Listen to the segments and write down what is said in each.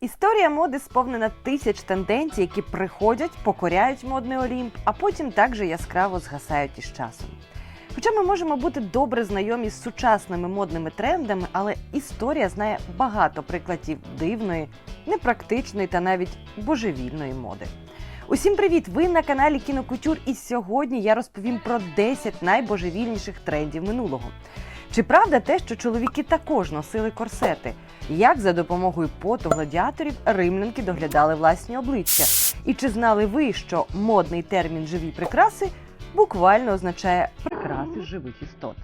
Історія моди сповнена тисяч тенденцій, які приходять, покоряють модний олімп, а потім також яскраво згасають із часом. Хоча ми можемо бути добре знайомі з сучасними модними трендами, але історія знає багато прикладів дивної, непрактичної та навіть божевільної моди. Усім привіт! Ви на каналі Кінокутюр, і сьогодні я розповім про 10 найбожевільніших трендів минулого. Чи правда те, що чоловіки також носили корсети? Як за допомогою поту гладіаторів римлянки доглядали власні обличчя? І чи знали ви, що модний термін живі прикраси буквально означає прикраси живих істот?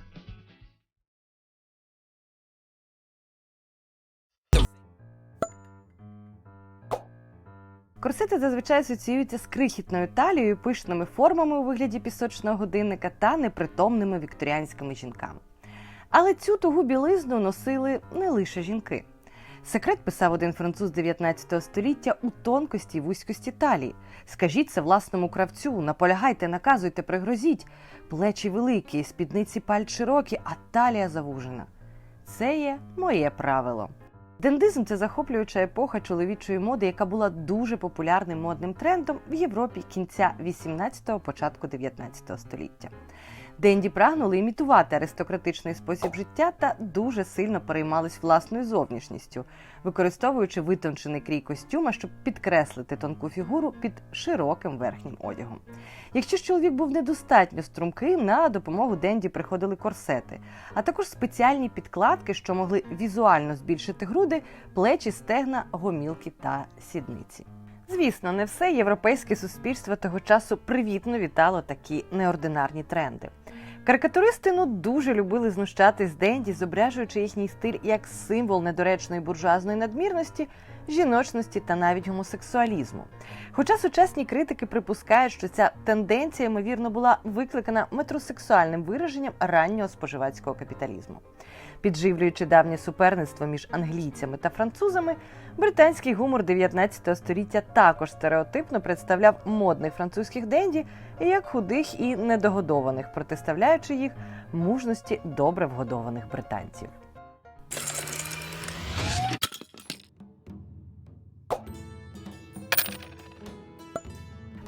Корсети зазвичай асоціюються з крихітною талією, пишними формами у вигляді пісочного годинника та непритомними вікторіанськими жінками. Але цю тугу білизну носили не лише жінки. Секрет писав один француз 19 століття у тонкості й вузькості талії. Скажіть це власному кравцю, наполягайте, наказуйте, пригрозіть. Плечі великі, спідниці пальць широкі, а талія завужена. Це є моє правило. Дендизм це захоплююча епоха чоловічої моди, яка була дуже популярним модним трендом в Європі кінця 18-го, початку 19 століття. Денді прагнули імітувати аристократичний спосіб життя та дуже сильно переймались власною зовнішністю, використовуючи витончений крій костюма, щоб підкреслити тонку фігуру під широким верхнім одягом. Якщо ж чоловік був недостатньо струнким, на допомогу Денді приходили корсети, а також спеціальні підкладки, що могли візуально збільшити груди, плечі, стегна, гомілки та сідниці. Звісно, не все європейське суспільство того часу привітно вітало такі неординарні тренди. Карикатуристи ну дуже любили знущатись з Денді, зображуючи їхній стиль як символ недоречної буржуазної надмірності, жіночності та навіть гомосексуалізму. Хоча сучасні критики припускають, що ця тенденція, ймовірно, була викликана метросексуальним вираженням раннього споживацького капіталізму. Підживлюючи давнє суперництво між англійцями та французами, британський гумор 19 століття також стереотипно представляв модних французьких денді як худих і недогодованих, протиставляючи їх мужності добре вгодованих британців.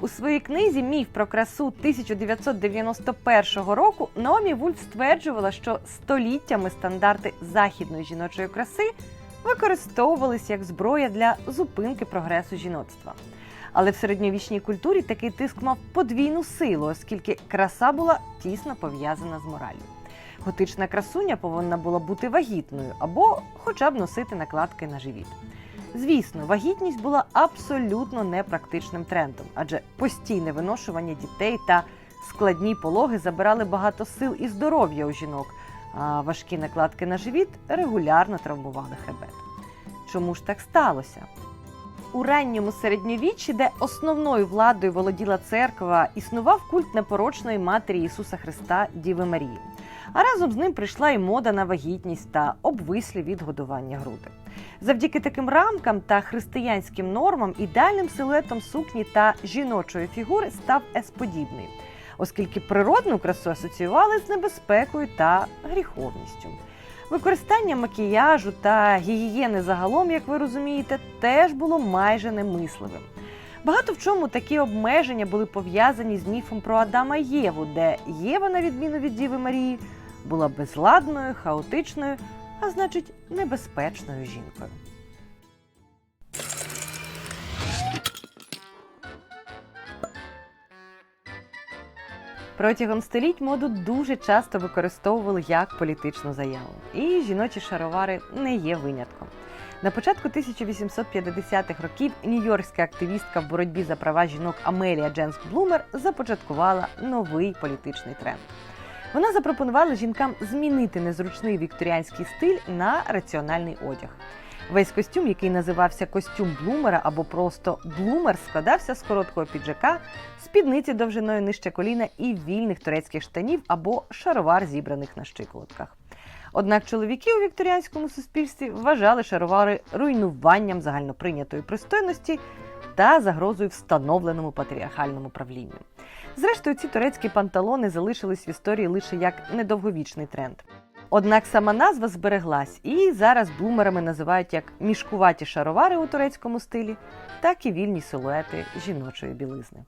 У своїй книзі Міф про красу 1991 року Наомі Вульф стверджувала, що століттями стандарти західної жіночої краси використовувалися як зброя для зупинки прогресу жіноцтва. Але в середньовічній культурі такий тиск мав подвійну силу, оскільки краса була тісно пов'язана з мораллю. Готична красуня повинна була бути вагітною або хоча б носити накладки на живіт. Звісно, вагітність була абсолютно непрактичним трендом, адже постійне виношування дітей та складні пологи забирали багато сил і здоров'я у жінок, а важкі накладки на живіт регулярно травмували хребет. Чому ж так сталося? У ранньому середньовіччі, де основною владою володіла церква, існував культ непорочної матері Ісуса Христа Діви Марії. А разом з ним прийшла і мода на вагітність та обвислі від годування груди. Завдяки таким рамкам та християнським нормам ідеальним силуетом сукні та жіночої фігури став есподібний, оскільки природну красу асоціювали з небезпекою та гріховністю. Використання макіяжу та гігієни загалом, як ви розумієте, теж було майже немисливим. Багато в чому такі обмеження були пов'язані з міфом про Адама і Єву, де Єва, на відміну від Діви Марії, була безладною, хаотичною, а значить, небезпечною жінкою. Протягом століть моду дуже часто використовували як політичну заяву, і жіночі шаровари не є винятком. На початку 1850-х років нью-йоркська активістка в боротьбі за права жінок Амелія Дженс Блумер започаткувала новий політичний тренд. Вона запропонувала жінкам змінити незручний вікторіанський стиль на раціональний одяг. Весь костюм, який називався костюм блумера або просто блумер, складався з короткого піджака, спідниці довжиною нижче коліна і вільних турецьких штанів або шаровар, зібраних на щиколотках. Однак чоловіки у вікторіанському суспільстві вважали шаровари руйнуванням загальноприйнятої пристойності та загрозою встановленому патріархальному правлінню. Зрештою, ці турецькі панталони залишились в історії лише як недовговічний тренд. Однак сама назва збереглась, і зараз бумерами називають як мішкуваті шаровари у турецькому стилі, так і вільні силуети жіночої білизни.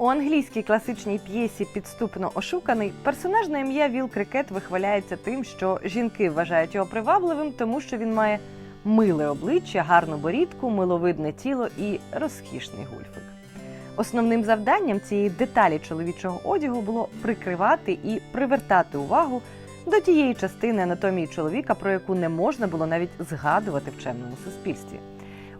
У англійській класичній п'єсі Підступно ошуканий персонаж на ім'я Віл Крикет вихваляється тим, що жінки вважають його привабливим, тому що він має миле обличчя, гарну борідку, миловидне тіло і розкішний гульфик. Основним завданням цієї деталі чоловічого одягу було прикривати і привертати увагу до тієї частини анатомії чоловіка, про яку не можна було навіть згадувати в чемному суспільстві.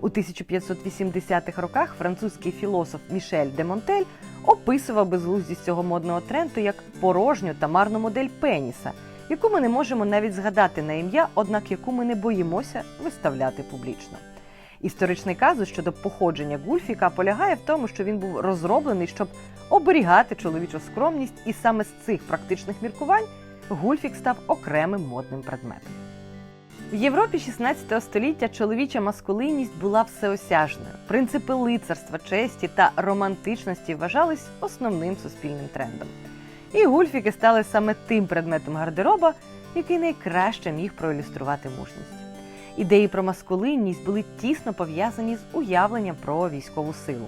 У 1580-х роках французький філософ Мішель де Монтель описував безглуздість цього модного тренду як порожню та марну модель пеніса, яку ми не можемо навіть згадати на ім'я, однак яку ми не боїмося виставляти публічно. Історичний казус щодо походження Гульфіка полягає в тому, що він був розроблений, щоб оберігати чоловічу скромність, і саме з цих практичних міркувань Гульфік став окремим модним предметом. В Європі 16 століття чоловіча маскулинність була всеосяжною. Принципи лицарства, честі та романтичності вважались основним суспільним трендом. І гульфіки стали саме тим предметом гардероба, який найкраще міг проілюструвати мужність. Ідеї про маскулинність були тісно пов'язані з уявленням про військову силу.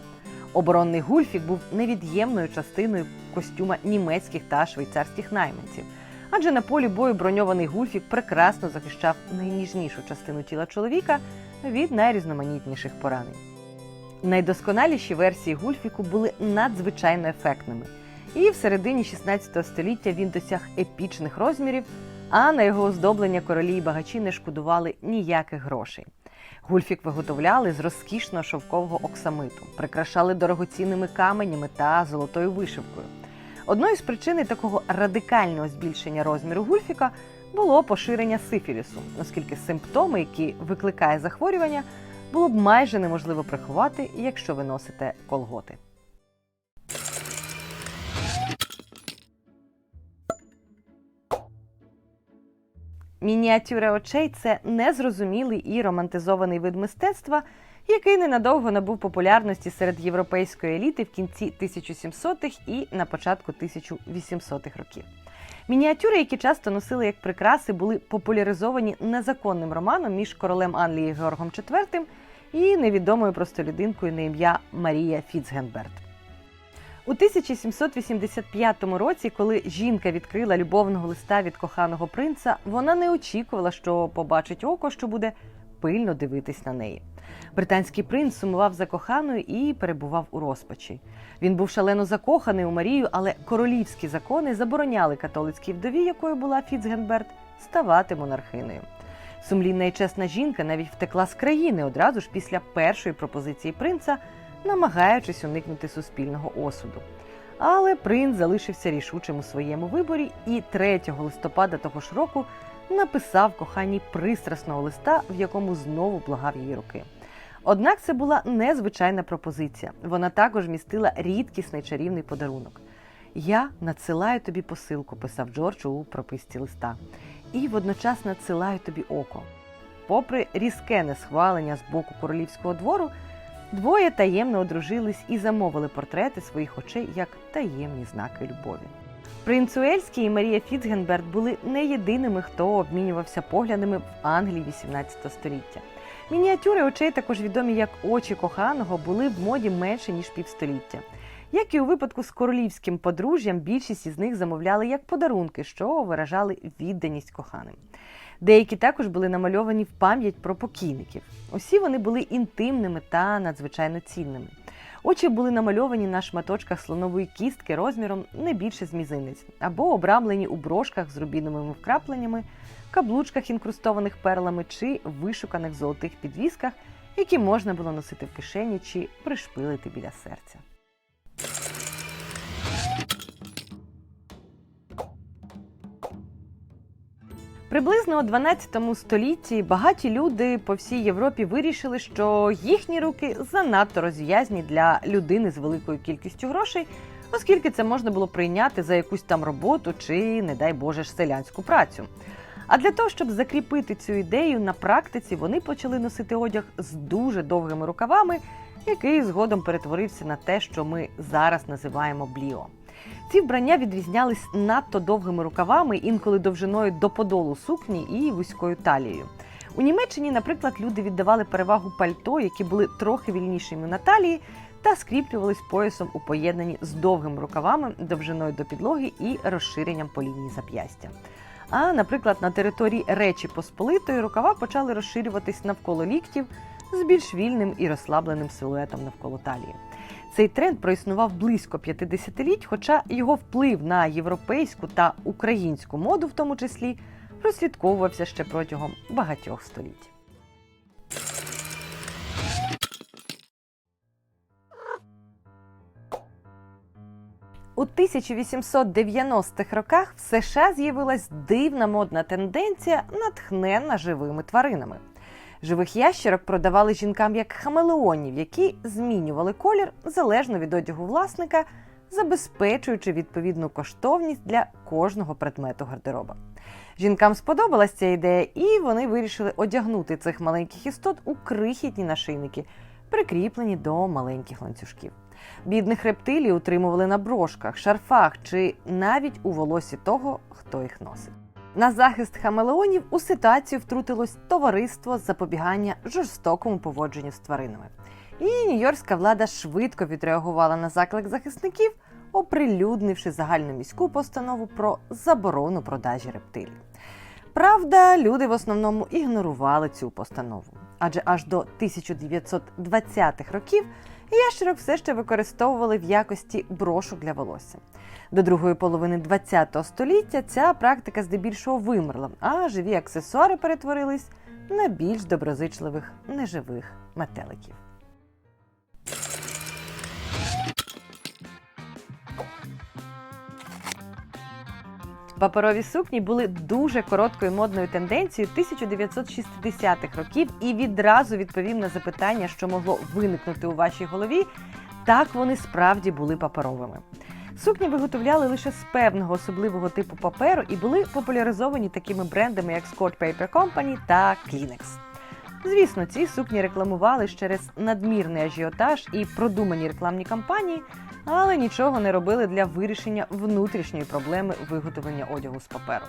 Оборонний гульфік був невід'ємною частиною костюма німецьких та швейцарських найманців. Адже на полі бою броньований гульфік прекрасно захищав найніжнішу частину тіла чоловіка від найрізноманітніших поранень. Найдосконаліші версії гульфіку були надзвичайно ефектними, і в середині 16 століття він досяг епічних розмірів, а на його оздоблення королі й багачі не шкодували ніяких грошей. Гульфік виготовляли з розкішного шовкового оксамиту, прикрашали дорогоцінними каменями та золотою вишивкою. Одною з причин такого радикального збільшення розміру гульфіка було поширення сифілісу, оскільки симптоми, які викликає захворювання, було б майже неможливо приховати, якщо ви носите колготи. Мініатюра очей це незрозумілий і романтизований вид мистецтва, який ненадовго набув популярності серед європейської еліти в кінці 1700-х і на початку 1800-х років. Мініатюри, які часто носили як прикраси, були популяризовані незаконним романом між королем Англії Георгом IV і невідомою простолюдинкою на ім'я Марія Фіцгенберт. У 1785 році, коли жінка відкрила любовного листа від коханого принца, вона не очікувала, що побачить око, що буде пильно дивитись на неї. Британський принц сумував за коханою і перебував у розпачі. Він був шалено закоханий у Марію, але королівські закони забороняли католицькій вдові, якою була Фіцгенберт, ставати монархинею. Сумлінна і чесна жінка навіть втекла з країни одразу ж після першої пропозиції принца, намагаючись уникнути суспільного осуду. Але принц залишився рішучим у своєму виборі і 3 листопада того ж року написав коханій пристрасного листа, в якому знову благав її руки. Однак це була незвичайна пропозиція. Вона також містила рідкісний чарівний подарунок. Я надсилаю тобі посилку, писав Джордж у прописці листа, і водночас надсилаю тобі око. Попри різке несхвалення з боку королівського двору, двоє таємно одружились і замовили портрети своїх очей як таємні знаки любові. Принц Уельський і Марія Фіцгенберт були не єдиними, хто обмінювався поглядами в Англії 18 століття. Мініатюри очей, також відомі як очі коханого, були в моді менше ніж півстоліття. Як і у випадку з королівським подружжям, більшість із них замовляли як подарунки, що виражали відданість коханим. Деякі також були намальовані в пам'ять про покійників. Усі вони були інтимними та надзвичайно цінними. Очі були намальовані на шматочках слонової кістки розміром не більше з мізинець, або обрамлені у брошках з рубіновими вкрапленнями, каблучках, інкрустованих перлами чи вишуканих золотих підвісках, які можна було носити в кишені чи пришпилити біля серця. Приблизно у 12 столітті багаті люди по всій Європі вирішили, що їхні руки занадто розв'язні для людини з великою кількістю грошей, оскільки це можна було прийняти за якусь там роботу чи, не дай Боже, ж селянську працю. А для того, щоб закріпити цю ідею на практиці, вони почали носити одяг з дуже довгими рукавами, який згодом перетворився на те, що ми зараз називаємо бліо. Ці вбрання відрізнялись надто довгими рукавами, інколи довжиною до подолу сукні і вузькою талією. У Німеччині, наприклад, люди віддавали перевагу пальто, які були трохи вільнішими на талії, та скріплювались поясом у поєднанні з довгими рукавами, довжиною до підлоги і розширенням по лінії зап'ястя. А, наприклад, на території Речі Посполитої рукава почали розширюватись навколо ліктів з більш вільним і розслабленим силуетом навколо талії. Цей тренд проіснував близько 50-літь, хоча його вплив на європейську та українську моду, в тому числі, прослідковувався ще протягом багатьох століть. У 1890-х роках в США з'явилась дивна модна тенденція, натхненна живими тваринами. Живих ящерок продавали жінкам як хамелеонів, які змінювали колір залежно від одягу власника, забезпечуючи відповідну коштовність для кожного предмету гардероба. Жінкам сподобалась ця ідея, і вони вирішили одягнути цих маленьких істот у крихітні нашийники, прикріплені до маленьких ланцюжків. Бідних рептилій утримували на брошках, шарфах чи навіть у волосі того, хто їх носить. На захист хамелеонів у ситуацію втрутилось товариство з запобігання жорстокому поводженню з тваринами. І нью-йоркська влада швидко відреагувала на заклик захисників, оприлюднивши загальноміську постанову про заборону продажі рептилій. Правда, люди в основному ігнорували цю постанову, адже аж до 1920-х років ящерок все ще використовували в якості брошок для волосся. До другої половини ХХ століття ця практика здебільшого вимерла, а живі аксесуари перетворились на більш доброзичливих неживих метеликів. Паперові сукні були дуже короткою модною тенденцією 1960-х років і відразу відповім на запитання, що могло виникнути у вашій голові. Так вони справді були паперовими. Сукні виготовляли лише з певного особливого типу паперу і були популяризовані такими брендами, як Scott Paper Company та Kleenex. Звісно, ці сукні рекламували через надмірний ажіотаж і продумані рекламні кампанії, але нічого не робили для вирішення внутрішньої проблеми виготовлення одягу з паперу.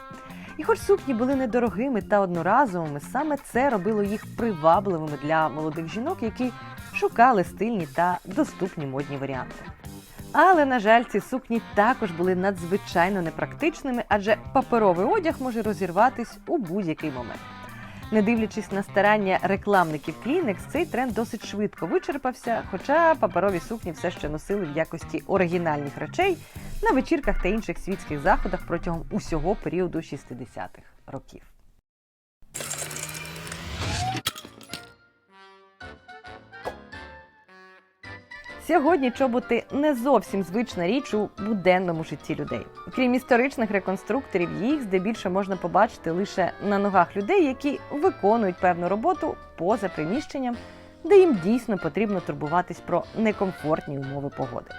І хоч сукні були недорогими та одноразовими, саме це робило їх привабливими для молодих жінок, які шукали стильні та доступні модні варіанти. Але, на жаль, ці сукні також були надзвичайно непрактичними, адже паперовий одяг може розірватись у будь-який момент. Не дивлячись на старання рекламників Kleenex, цей тренд досить швидко вичерпався, хоча паперові сукні все ще носили в якості оригінальних речей на вечірках та інших світських заходах протягом усього періоду 60-х років. Сьогодні чоботи не зовсім звична річ у буденному житті людей. Крім історичних реконструкторів, їх здебільшого можна побачити лише на ногах людей, які виконують певну роботу поза приміщенням, де їм дійсно потрібно турбуватись про некомфортні умови погоди.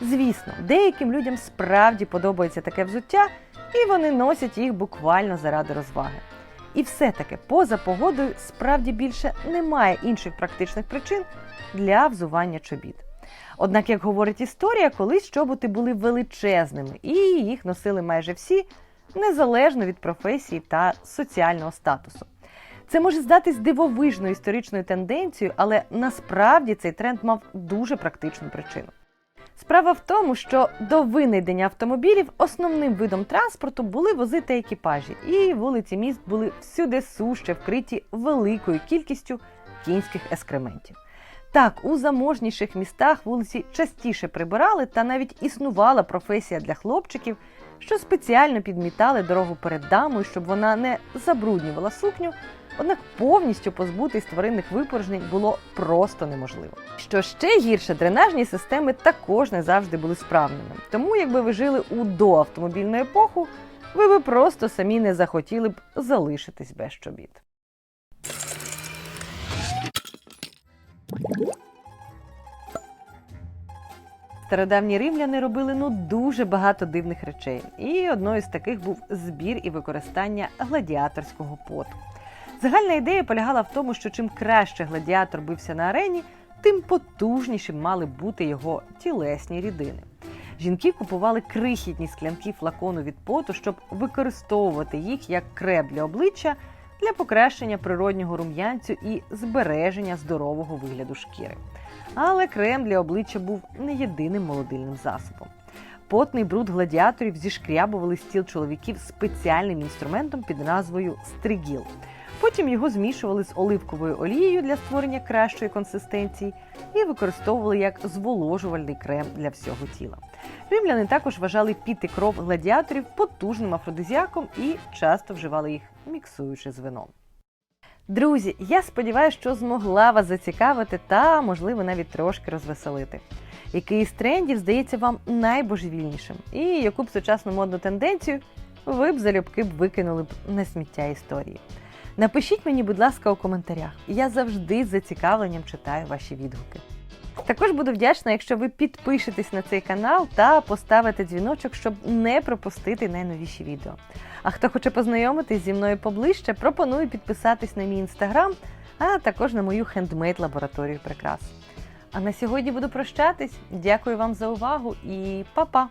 Звісно, деяким людям справді подобається таке взуття, і вони носять їх буквально заради розваги. І все-таки поза погодою справді більше немає інших практичних причин для взування чобіт. Однак, як говорить історія, колись чоботи були величезними, і їх носили майже всі, незалежно від професії та соціального статусу. Це може здатись дивовижною історичною тенденцією, але насправді цей тренд мав дуже практичну причину. Справа в тому, що до винайдення автомобілів основним видом транспорту були вози та екіпажі, і вулиці міст були всюди суще вкриті великою кількістю кінських ескрементів. Так, у заможніших містах вулиці частіше прибирали, та навіть існувала професія для хлопчиків, що спеціально підмітали дорогу перед дамою, щоб вона не забруднювала сукню. Однак повністю позбутись тваринних випорожнень було просто неможливо. Що ще гірше, дренажні системи також не завжди були справними. Тому, якби ви жили у доавтомобільну епоху, ви би просто самі не захотіли б залишитись без чобіт. Стародавні римляни робили ну дуже багато дивних речей, і одною з таких був збір і використання гладіаторського поту. Загальна ідея полягала в тому, що чим краще гладіатор бився на арені, тим потужнішим мали бути його тілесні рідини. Жінки купували крихітні склянки флакону від поту, щоб використовувати їх як крем для обличчя для покращення природнього рум'янцю і збереження здорового вигляду шкіри. Але крем для обличчя був не єдиним молодильним засобом. Потний бруд гладіаторів зішкрябували стіл чоловіків спеціальним інструментом під назвою стригіл. Потім його змішували з оливковою олією для створення кращої консистенції і використовували як зволожувальний крем для всього тіла. Римляни також вважали піти кров гладіаторів потужним афродизіаком і часто вживали їх, міксуючи з вином. Друзі, я сподіваюся, що змогла вас зацікавити та, можливо, навіть трошки розвеселити. Який з трендів здається вам найбожевільнішим, і яку б сучасну модну тенденцію ви б залюбки б викинули б на сміття історії. Напишіть мені, будь ласка, у коментарях. Я завжди з зацікавленням читаю ваші відгуки. Також буду вдячна, якщо ви підпишетесь на цей канал та поставите дзвіночок, щоб не пропустити найновіші відео. А хто хоче познайомитись зі мною поближче, пропоную підписатись на мій інстаграм, а також на мою хендмейд лабораторію прикрас. А на сьогодні буду прощатись. Дякую вам за увагу і па-па!